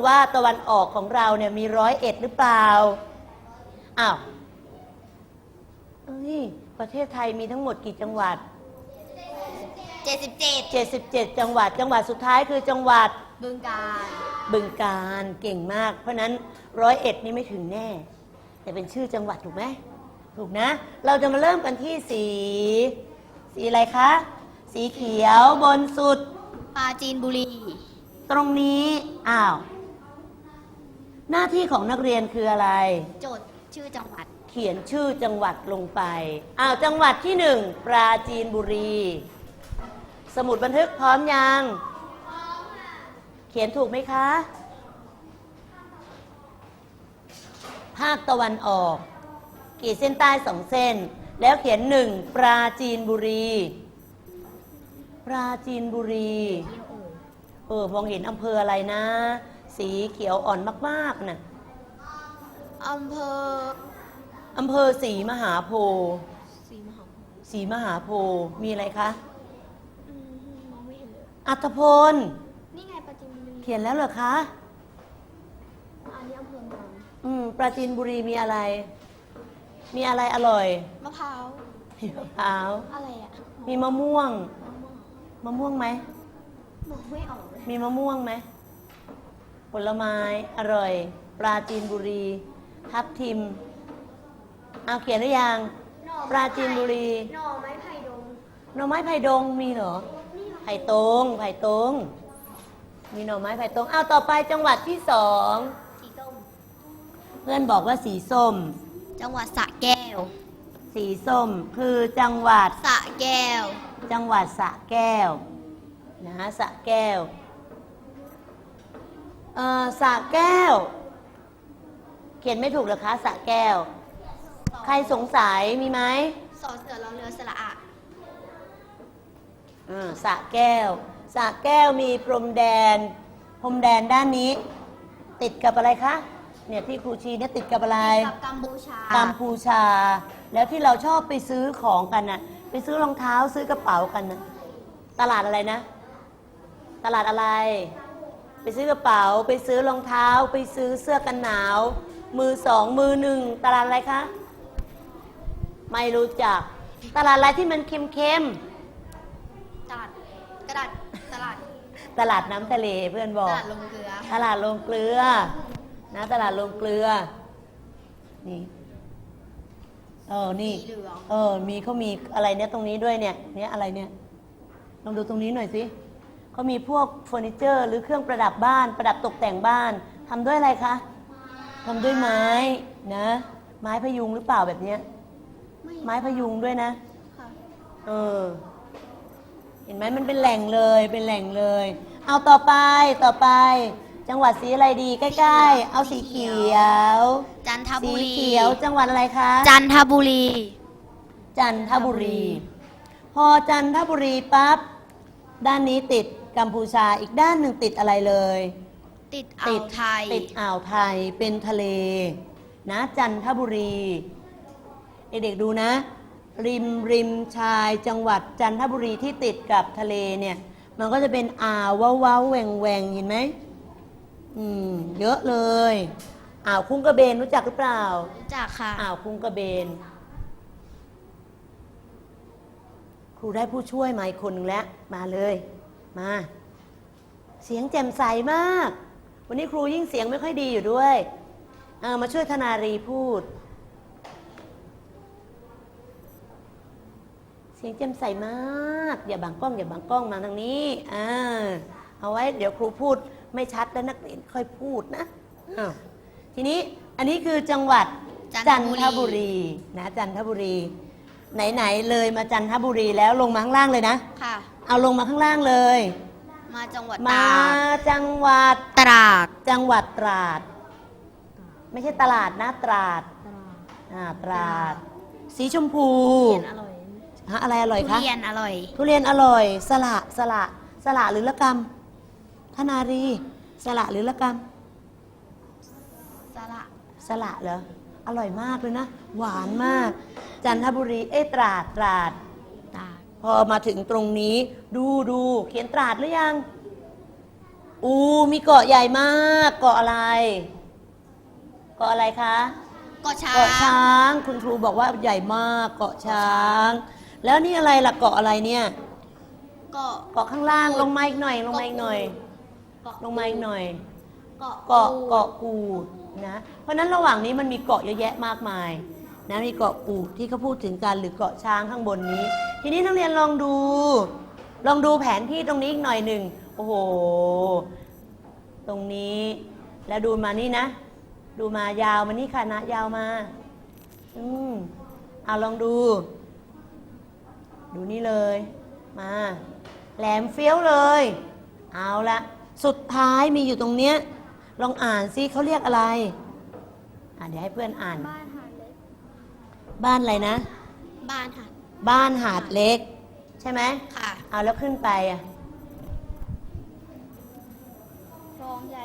ทีนี้มาดูว่าตะวันออกของเราเนี่ยมีร้อยเอ็ดหรือเปล่า อ้าวเอ้ยประเทศไทยมีทั้งหมดกี่จังหวัด เจ็ดสิบเจ็ด77 จังหวัด จังหวัดสุดท้ายคือจังหวัดบึงการบึงการเก่งมาก เพราะฉะนั้นร้อยเอ็ดนี่ไม่ถึงแน่ แต่เป็นชื่อจังหวัดถูกไหมถูกนะ เราจะมาเริ่มกันที่สี สีอะไรคะ สีเขียวบนสุด ปราจีนบุรี ตรงนี้ อ้าว หน้าที่ของนักเรียนคืออะไร โจทย์ชื่อจังหวัด เขียนชื่อจังหวัดลงไปอ้าวจังหวัดที่หนึ่งปราจีนบุรี สมุดบันทึกพร้อมยังเขียนถูกไหมคะ ภาคตะวันออกขีดเส้นใต้สองเส้น แล้วเขียนหนึ่งปราจีนบุรี ปราจีนบุรี เออมองเห็นอำเภออะไรนะ สีเขียวอ่อนมากๆน่ะอำเภออำเภอศรีมหาโพธิ์ศรีมหาโพธิ์ศรีมหาโพธิ์มีอะไรคะอืมมองไม่เห็นเลยอัตพล นี่ไงปราจีนบุรีเขียนแล้วเหรอคะ อันนี้อำเภอเมืองอืม ปราจีนบุรีมีอะไร มีอะไรอร่อย มะพร้าว มีมะพร้าว อะไรอะมีมะม่วง มะม่วงมะม่วงไหม มองไม่ออกเลย มีมะม่วงไหม ผลไม้อร่อยปราจีนบุรี ทับทิม เอาเขียนหรือยัง ปราจีนบุรี หน่อไม้ไผ่ดงหน่อไม้ไผ่ดงมีเหรอ นี่เหรอไผ่ตรงไผ่ตรงมีหน่อไม้ไผ่ตรงเอาต่อไปจังหวัดที่สอง สีส้ม เพื่อนบอกว่าสีส้ม จังหวัดสระแก้ว สีส้มคือจังหวัด สระแก้ว จังหวัดสระแก้วนะฮะสระแก้ว เอ่อสระแก้ว เขียนไม่ถูกเหรอคะสระแก้ว ใครสงสัยมีไหมสอเสือเราเรือสระอะอ่าสระแก้วสระแก้วมีพรมแดน พรมแดนด้านนี้ ติดกับอะไรคะเนี่ยที่ครูชีเนี่ยติดกับอะไร กับกัมพูชากัมพูชา แล้วที่เราชอบไปซื้อของกันน่ะ ไปซื้อรองเท้าซื้อกระเป๋ากันนะตลาดอะไรนะ ตลาดอะไร ไปซื้อกระเป๋า ไปซื้อรองเท้า ไปซื้อเสื้อกันหนาว มือสองมือหนึ่งตลาดอะไรคะ ไม่รู้จัก ตลาดอะไรที่มันเค็มตลาดกระดาษตลาดๆ ตลาดน้ำทะเลเพื่อนบตอก ลาดลงเกลือ ตลาดลงเกลือ นะตลาดลงเกลือ นี่ เออ นี่ สีเหลือง เออ มีเขามีอะไรเนี่ยตรงนี้ด้วยเนี่ย เนี่ยอะไรเนี่ย ลองดูตรงนี้หน่อยสิ เขามีพวกเฟอร์นิเจอร์ หรือเครื่องประดับบ้าน ประดับตกแต่งบ้านทำด้วยอะไรคะทำด้วยไม้นะ ไม้พยุงหรือเปล่าแบบเนี้ย ไม่ไม้พยุงด้วยนะ ค่ะเออ เห็นไหมมันเป็นแหล่งเลยเป็นแหล่งเลย เอาต่อไปต่อไป จังหวัดสีอะไรดีใกล้ๆ เอาสีเขียว จันทสีบุรีเขียวจังหวัดอะไรคะ จันทบุรี จันทบุรี พอจันทบุรีปั๊บด้านนี้ติด กัมพูชาอีกด้านหนึ่งติดอะไรเลย ติดอ่าวไทย ติดอ่าวไทยเป็นทะเล นะจันทบุรี เด็กๆดูนะ ริมริมชายจังหวัดจันทบุรีที่ติดกับทะเลเนี่ย มันก็จะเป็นอ่าวเว้าเว้าแหว่งแหว่งเห็นไหมอืมเยอะเลยอ่าวคุ้งกระเบนรู้จักหรือเปล่า รู้จักค่ะ อ่าวคุ้งกระเบน ครูได้ผู้ช่วยมาอีกคนหนึ่งแล้ว มาเลย มา เสียงแจ่มใสมาก วันนี้ครูยิ่งเสียงไม่ค่อยดีอยู่ด้วยเอามาช่วยธนารีพูด เสียงแจ่มใสมาก อย่าบังกล้องอย่าบังกล้องมาทางนี้อ่าเอาไว้เดี๋ยวครูพูดไม่ชัดแล้วนักเรียนค่อยพูดนะอ้าวทีนี้อันนี้คือจังหวัดจันทจันบุรีทบุรีนะจันทบุรี ไหนๆเลยมาจันทบุรีแล้วลงมาข้างล่างเลยนะค่ะ เอาลงมาข้างล่างเลย มาจังหวัดมาตากจังหวัดตราดจังหวัดตราด ไม่ใช่ตลาดนะตราดอ่าตราด สีชมพูทุเรียนอร่อยฮะอะไรอร่อยทุคะ เรียนอร่อย ทุเรียนอร่อย สละสละสละหรือละกำธนารี สละหรือละกสละำสละเหรอ อร่อยมากเลยนะ หวานมาก จันทบุรี เอ้ยตราดตราดตาก พอมาถึงตรงนี้ ดูดูเขียนตราดหรือยัง อูมีเกาะใหญ่มาก เกาะอะไร เกาะอะไรคะ เกาะช้าง เกาะช้าง คุณครูบอกว่าใหญ่มาก เกาะช้าง แล้วนี่อะไรล่ะเกาะอะไรเนี่ย เกาะ เกาะข้างล่าง ลงมาอีกหน่อย ลงมาอีกหน่อยเกาะลงมาอีกหน่อย เกาะ เกาะเกาะกูดนะ เพราะฉะนั้นระหว่างนี้มันมีเกาะเยอะแยะมากมาย นะมีเกาะกูที่เขาพูดถึงกันหรือเกาะช้างข้างบนนี้ ทีนี้นักเรียนลองดู ลองดูแผนที่ตรงนี้อีกหน่อยหนึ่งโอ้โห ตรงนี้ แล้วดูมานี่นะ ดูมายาวมานี่ค่ะนะยาวมา อืมเอาลองดู ดูนี่เลย มา แหลมเฟี้ยวเลย เอาละสุดท้ายมีอยู่ตรงเนี้ยลองอ่านซิเขาเรียกอะไร อ่าเดี๋ยวให้เพื่อนอ่าน บ้าน บ้านอะไรนะ บ้านหาดบ้านหาดเล็ก ใช่ไหมค่ะ เอาแล้วขึ้นไปอะคลองใหญ่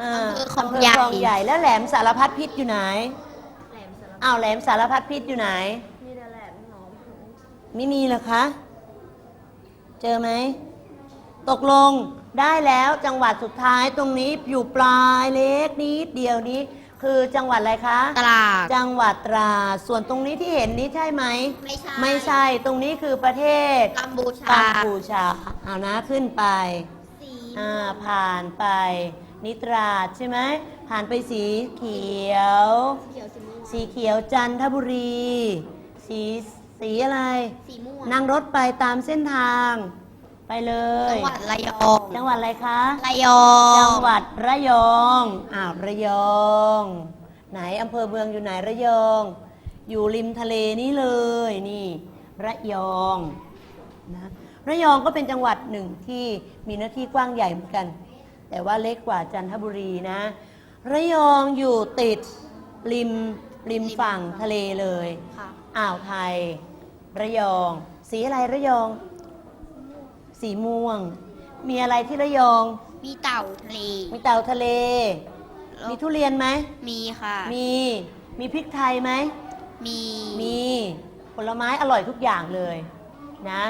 อ่าอำเภอคลองำเภใหญ่คลองใหญ่แล้วแหลมสารพัดพิษอยู่ไหนแหลมสารอ้าวแหลมสารพัดพิษอยู่ไหน มีแต่แหลมหนองไม่มีเหรอคะ เจอไหม ตกลงได้แล้วจังหวัดสุดท้ายตรงนี้อยู่ปลายเล็กนิดเดียวนี้ คือจังหวัดอะไรคะตลาด จังหวัดตราดส่วนตรงนี้ที่เห็นนี้ใช่ไหม ไม่ใช่ ไม่ใช่ ตรงนี้คือประเทศกัมพูชากัมพูชา เอานะขึ้นไป สีอ่า ผ่านไป นิตราดใช่ไหม ผ่านไปสีเขียว เขียวสีม่วงสีเขียวจันทบุรี สี สีอะไร สีม่วงนั่งรถไปตามเส้นทาง ไปเลยจังหวัดระยอง จังหวัดอะไรคะ ระยองจังหวัดระยอง อ้าวระยอง ไหนอำเภอเมืองอยู่ไหนระยอง อยู่ริมทะเลนี่เลยนี่ ระยองนะระยองก็เป็นจังหวัดหนึ่งที่มีเนื้อที่กว้างใหญ่เหมือนกัน แต่ว่าเล็กกว่าจันทบุรีนะ ระยองอยู่ติดริมริมฝั่งทะเลเลย ค่ะ อ่าวไทย ระยอง สีอะไรระยอง สีม่วง มีอะไรที่ระยอง มีเต่าทะเล มีเต่าทะเล แล้วมีทุเรียนไหม มีค่ะ มี มีพริกไทยไหม มี มีผลไม้อร่อยทุกอย่างเลยนะ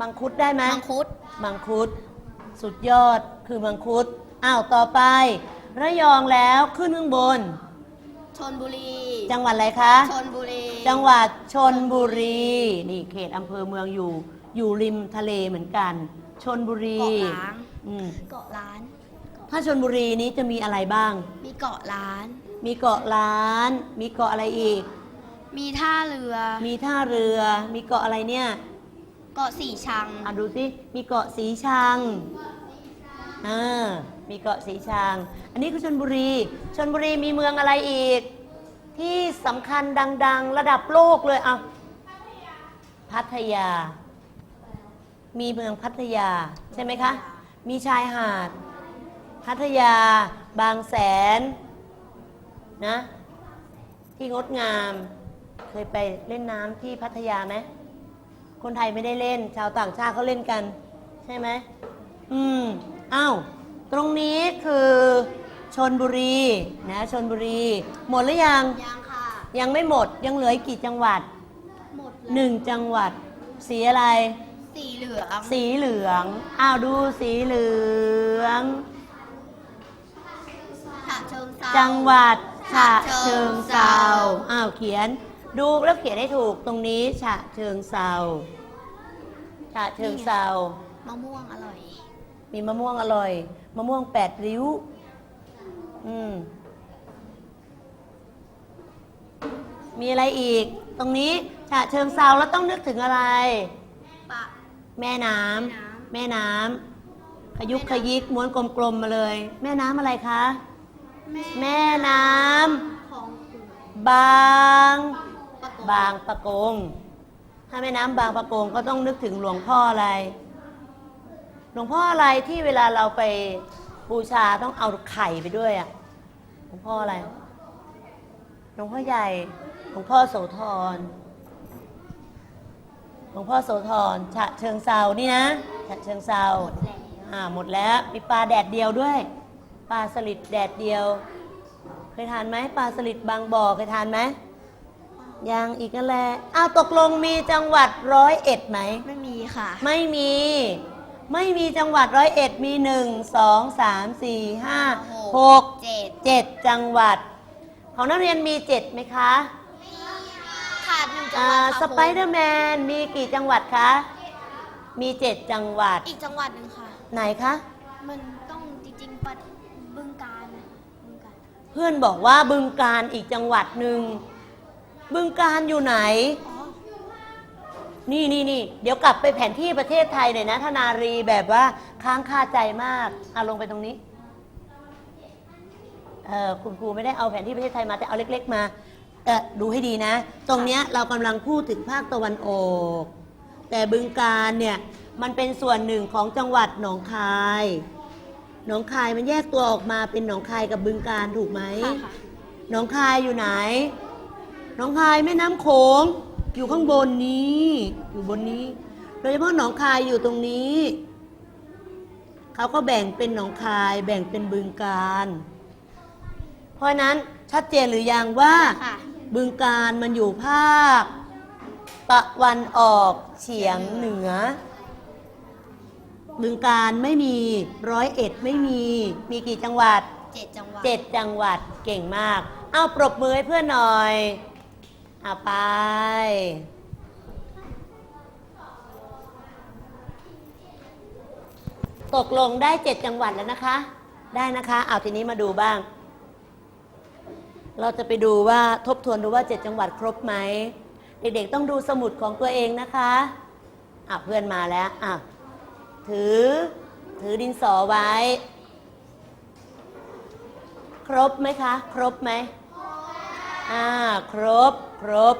มังคุดได้ไหม มังคุด มังคุด สุดยอดคือมังคุด อ้าว ต่อไประยองแล้วขึ้นข้างบน ชนบุรี จังหวัดอะไรคะ ชนบุรี จังหวัดชนบุรี นี่เขตอำเภอเมืองอยู่ อยู่ริมทะเลเหมือนกัน ชนบุรีเกาะล้างอืมเกาะล้าน ถ้าชนบุรีนี้จะมีอะไรบ้าง มีเกาะล้าน มีเกาะล้าน มีเกาะอะไรอีก มีท่าเรือ มีท่าเรือ มีเกาะอะไรเนี่ย เกาะสีชัง อะดูสิ มีเกาะสีชังอ่ามีเกาะสีชัง อันนี้คือชนบุรี ชนบุรีมีเมืองอะไรอีก ที่สำคัญดัง ๆ ระดับโลกเลยอะพัทยา มีเมืองพัทยาใช่ไหมคะ มีชายหาด พัทยา บางแสนนะ ที่งดงาม เคยไปเล่นน้ำที่พัทยาไหมคนไทยไม่ได้เล่น ชาวต่างชาติเขาเล่นกัน ใช่ไหมอืมอ้าวตรงนี้คือชนบุรีนะชนบุรี หมดหรือยัง ยังค่ะ ยังไม่หมดยังเหลืออีกกี่จังหวัด หมดหนึ่งจังหวัด สีอะไร สีเหลืองสีเหลือง อ้าวดูสีเหลือง ฉะเชิงเทราจังหวัดฉะเชิงเซาฉะเชิงเทราอ้าวเขียน ดูแล้วเขียนให้ถูกตรงนี้ฉะเชิงเซาฉะเชิงเซามะม่วงอร่อย มีมะม่วงอร่อย มะม่วงแปดริ้ว อืม มีอะไรอีก ตรงนี้ฉะเชิงเซาแล้วต้องนึกถึงอะไรปะ แม่น้ำแม่แม่น้ำน้ำขยุกขยิกม้วนกลมๆมาเลย แม่น้ำอะไรคะ แม่น้ของคุณำบางปะกงบางปะกง ถ้าแม่น้ำบางปะกงก็ต้องนึกถึงหลวงพ่ออะไร หลวงพ่ออะไรที่เวลาเราไปบูชาต้องเอาไข่ไปด้วยอะหลวงพ่ออะไร หลวงพ่อใหญ่ หลวงพ่อโสธร หลวงพ่อโสธรฉะเชิงเซานี่นะฉะเชิงเซาอ่าหมดแล้วมีปลาแดดเดียวด้วย ปลาสลิดแดดเดียว เคยทานไหมปลาสลิดบางบ่อเคยทานไหมยังอีกนั่นแหละอ้าวตกลงมีจังหวัดร้อยเอ็ดไหม ไม่มีค่ะ ไม่มี ไม่มีจังหวัดร้อยเอ็ดมีหนึ่งสองสามสี่ห้าหกเจ็ดเจ็ดจังหวัด ของนักเรียนมีเจ็ดไหมคะขาดหนึ่ง จังอ่าหวัดสค่ะไปเดอร์แมนมีกี่จังหวัดคะ มีเจ็ดจังหวัด อีกจังหวัดหนึ่งค่ะ ไหนคะ มันต้องจริงๆปัดบึงการนะบึงการเพื่อนบอกว่าบึงการอีกจังหวัดหนึ่ง บึงการอยู่ไหน อ๋อนี่นี่นี่เดี๋ยวกลับไปแผนที่ประเทศไทยหน่อยนะธนารีแบบว่าค้างคาใจมากเอาลงไปตรงนี้เออคุณครูไม่ได้เอาแผนที่ประเทศไทยมาแต่เอาเล็ก ๆ มา เออดูให้ดีนะ ตรงเนี้ยเรากำลังพูดถึงภาคตะวันออก แต่บึงการเนี่ยมันเป็นส่วนหนึ่งของจังหวัดหนองคาย หนองคายมันแยกตัวออกมาเป็นหนองคายกับบึงการถูกไหมค่ะค่ะ หนองคายอยู่ไหน หนองคายแม่น้ำโขงอยู่ข้างบนนี้ อยู่บนนี้ โดยเฉพาะหนองคายอยู่ตรงนี้ เขาก็แบ่งเป็นหนองคาย แบ่งเป็นบึงการ เพราะฉะนั้นชัดเจนหรือยังว่า ค่ะ บึงการมันอยู่ภาค ตะวันออกเฉียงเหนือ บึงการไม่มีร้อยเอ็ดไม่มีมีกี่จังหวัดเจ็ดจังหวัดเจ็ดจังหวัดเก่งมาก เอาปรบมือให้เพื่อนหน่อยเอาไป ตกลงได้เจ็ดจังหวัดแล้วนะคะ ได้นะคะ เอาทีนี้มาดูบ้าง เราจะไปดูว่าทบทวนดูว่าเจ็ดจังหวัดครบไหม เด็กๆต้องดูสมุดของตัวเองนะคะอะเพื่อนมาแล้วอะถือ ถือดินสอไว้ ครบไหมคะ ครบไหมอ่าครบ ครบ